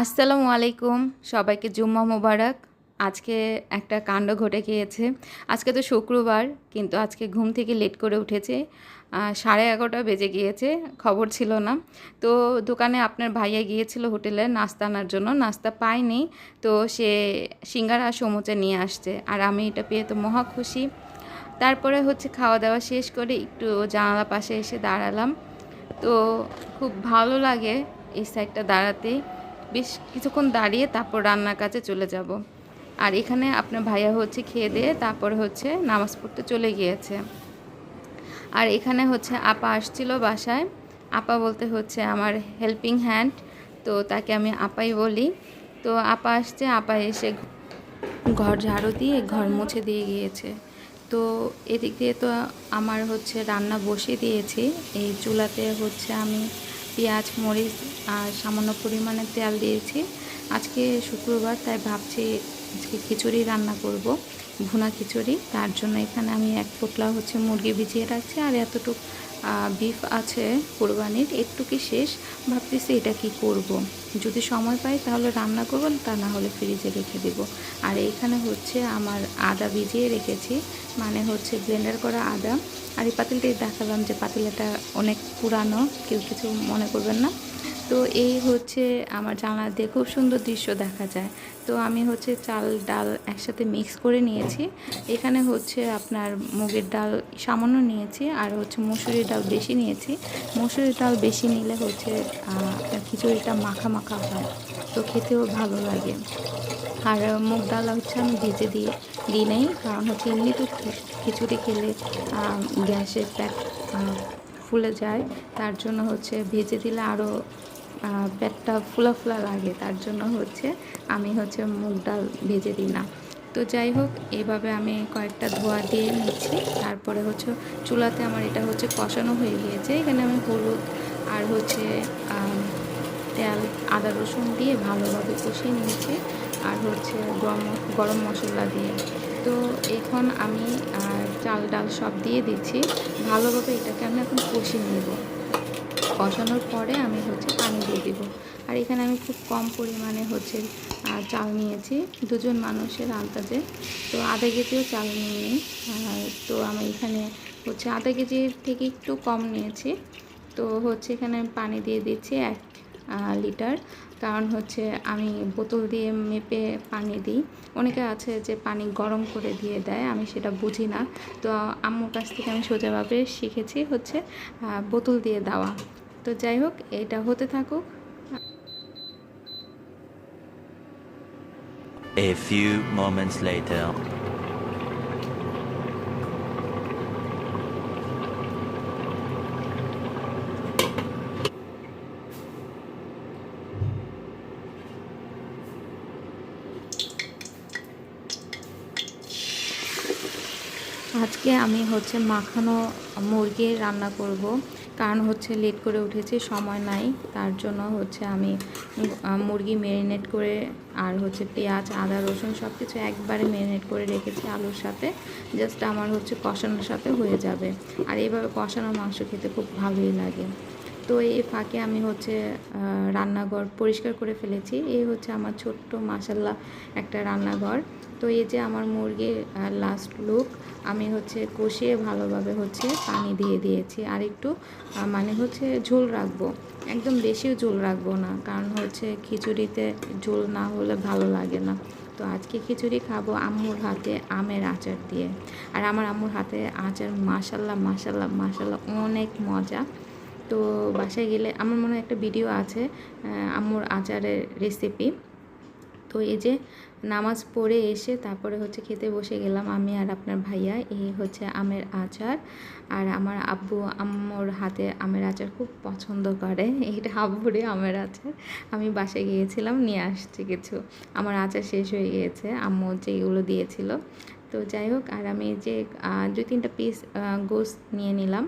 আসসালামু আলাইকুম, সবাইকে জুম্মা মোবারক। আজকে একটা কাণ্ড ঘটে গিয়েছে। আজকে তো শুক্রবার, কিন্তু আজকে ঘুম থেকে লেট করে উঠেছে। সাড়ে এগারোটা বেজে গিয়েছে, খবর ছিল না। তো দোকানে আপনার ভাইয়া গিয়েছিল হোটেলে নাস্তা আনার জন্য। নাস্তা পায়নি, তো সে সিঙ্গারা সমুচা নিয়ে আসছে। আর আমি এটা পেয়ে তো মহা খুশি। তারপরে হচ্ছে খাওয়া দাওয়া শেষ করে একটু জানালা পাশে এসে দাঁড়ালাম। তো খুব ভালো লাগে এই সাইডটা দাঁড়াতে। বেশ কিছুক্ষণ দাঁড়িয়ে তারপর রান্নার কাছে চলে যাব। আর এখানে আপনার ভাইয়া হচ্ছে খেয়ে দিয়ে তারপর হচ্ছে নামাজ পড়তে চলে গিয়েছে। আর এখানে হচ্ছে আপা আসছিল বাসায়। আপা বলতে হচ্ছে আমার হেল্পিং হ্যান্ড তো তাকে আমি আপাই বলি। তো আপা আসছে, আপা এসে ঘর ঝাড়ু দিয়ে ঘর মুছে দিয়ে গিয়েছে। তো এদিক দিয়ে তো আমার হচ্ছে রান্না বসিয়ে দিয়েছি। এই চুলাতে হচ্ছে আমি পেঁয়াজ, মরিচ আর সামান্য পরিমাণে তেল দিয়েছি। আজকে শুক্রবার, তাই ভাবছি আজকে খিচুড়ি রান্না করব। ভুনা খিচুড়ি। তার জন্য এখানে আমি এক পোটলা হচ্ছে মুরগি ভিজিয়ে রাখছি। আর এতটুকু বিফ আছে কোরবানির, একটু কি শেষ? ভাবতেছি এটা কি করব। যদি সময় পাই তাহলে রান্না করব, তা না হলে ফ্রিজে রেখে দেব। আর এইখানে হচ্ছে আমার আদা ভিজিয়ে রেখেছি। মানে হচ্ছে ব্লেন্ডার করা আদা। আর এই পাতিলটাই দেখালাম যে পাতিলাটা অনেক পুরানো, কেউ কিছু মনে করবেন না। তো এই হচ্ছে আমার জানলা দিয়ে খুব সুন্দর দৃশ্য দেখা যায়। তো আমি হচ্ছে চাল, ডাল একসাথে মিক্স করে নিয়েছি। এখানে হচ্ছে আপনার মুগের ডাল সামান্য নিয়েছি আর হচ্ছে মুসুরির ডাল বেশি নিয়েছি। মুসুরির ডাল বেশি নিলে হচ্ছে খিচুড়িটা মাখা মাখা হয়। তো খেতেও ভালো লাগে। আর মুগ ডাল হচ্ছে আমি ভেজে দিয়ে, দিই নেই। কারণ হচ্ছে এমনি তো খিচুড়ি খেলে গ্যাসের প্যাক ফুলে যায়। তার জন্য হচ্ছে ভেজে দিলে আরও পেটটা ফুলা ফুলা লাগে, তার জন্য হচ্ছে আমি হচ্ছে মুগ ডাল ভেজে দিই না। তো যাই হোক, এভাবে আমি কয়েকটা ধোয়া দিয়ে নিচ্ছি। তারপরে হচ্ছে চুলাতে আমার এটা হচ্ছে কষানো হয়ে গিয়েছে। এখানে আমি হলুদ আর হচ্ছে তেল, আদা রসুন দিয়ে ভালোভাবে কষিয়ে নিয়েছি। আর হচ্ছে গরম গরম মশলা দিয়ে। তো এখন আমি চাল ডাল সব দিয়ে দিচ্ছি। ভালোভাবে এটাকে আমি এখন কষিয়ে নেব। কষানোর পরে আমি হচ্ছে পানি আর এখানে আমি খুব কম পরিমাণে হচ্ছে চাল নিয়েছি। দুজন মানুষের আন্দাজে। তো আধা কেজিও চাল নিয়ে তো আমি এখানে হচ্ছে আধা কেজির থেকে একটু কম নিয়েছি। তো হচ্ছে এখানে আমি পানি দিয়ে দিচ্ছি এক লিটার। কারণ হচ্ছে আমি বোতল দিয়ে মেপে পানি দিই। অনেকে আছে যে পানি গরম করে দিয়ে দেয়, আমি সেটা বুঝি না। তো আম্মুর কাছ থেকে আমি সোজাভাবে শিখেছি হচ্ছে বোতল দিয়ে দেওয়া। তো যাই হোক, এটা হতে থাকুক। A few moments later. আজকে আমি হচ্ছে মাখানো মুরগি রান্না করব কারণ হচ্ছে লেট করে উঠেছি, সময় নাই। তার জন্য হচ্ছে আমি মুরগি ম্যারিনেট করে আর হচ্ছে পেঁয়াজ, আদা, রসুন সব কিছু একবারে ম্যারিনেট করে রেখেছি আলুর সাথে। জাস্ট আমার হচ্ছে কষানোর সাথে হয়ে যাবে। আর এইভাবে কষানো মাংস খেতে খুব ভালোই লাগে। তো এই ফাঁকে আমি হচ্ছে রান্নাঘর পরিষ্কার করে ফেলেছি। এই হচ্ছে আমার ছোট্ট মাসাল্লা একটা রান্নাঘর। তো এই যে আমার মুরগির লাস্ট লুক আমি হচ্ছে কষিয়ে ভালোভাবে হচ্ছে পানি দিয়ে দিয়েছি। আর একটু মানে হচ্ছে ঝোল রাখব। একদম বেশিও ঝোল রাখব না, কারণ হচ্ছে খিচুড়িতে ঝোল না হলে ভালো লাগে না। তো আজকে খিচুড়ি খাব আম্মুর হাতে আমের আচার দিয়ে। আর আমার আম্মুর হাতে আচার মাসাল্লাহ মাসাল্লাহ মাসাল্লাহ অনেক মজা। তো বাসায় গেলে আমার মনে হয় একটা ভিডিও আছে আহ, আম্মুর আচারের রেসিপি তো এই যে নামাজ পড়ে এসে তারপরে হচ্ছে খেতে বসে গেলাম আমি আর আপনার ভাইয়া এই হচ্ছে আমের আচার। আর আমার আব্বু আম্মুর হাতে আমের আচার খুব পছন্দ করে এইটা আব্বুরে আমের আচার। আমি বাসায় গিয়েছিলাম নিয়ে আসছি কিছু। আমার আচার শেষ হয়ে গিয়েছে আম্মু যেগুলো দিয়েছিল। তো যাই হোক, আর আমি যে দুই তিনটা পিস গোস্ত নিয়ে নিলাম।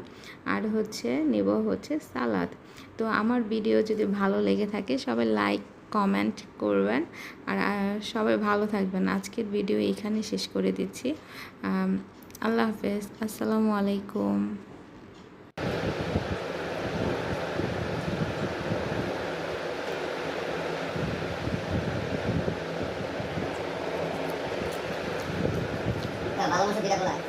আর হচ্ছে নেব হচ্ছে সালাদ। তো আমার ভিডিও যদি ভালো লেগে থাকে, সবাই লাইক কমেন্ট করবেন। আর সবাই ভালো থাকবেন। আজকের ভিডিও এখানে শেষ করে দিচ্ছি। আল্লাহ হাফেজ। আসসালামু আলাইকুম। ভালো মাংস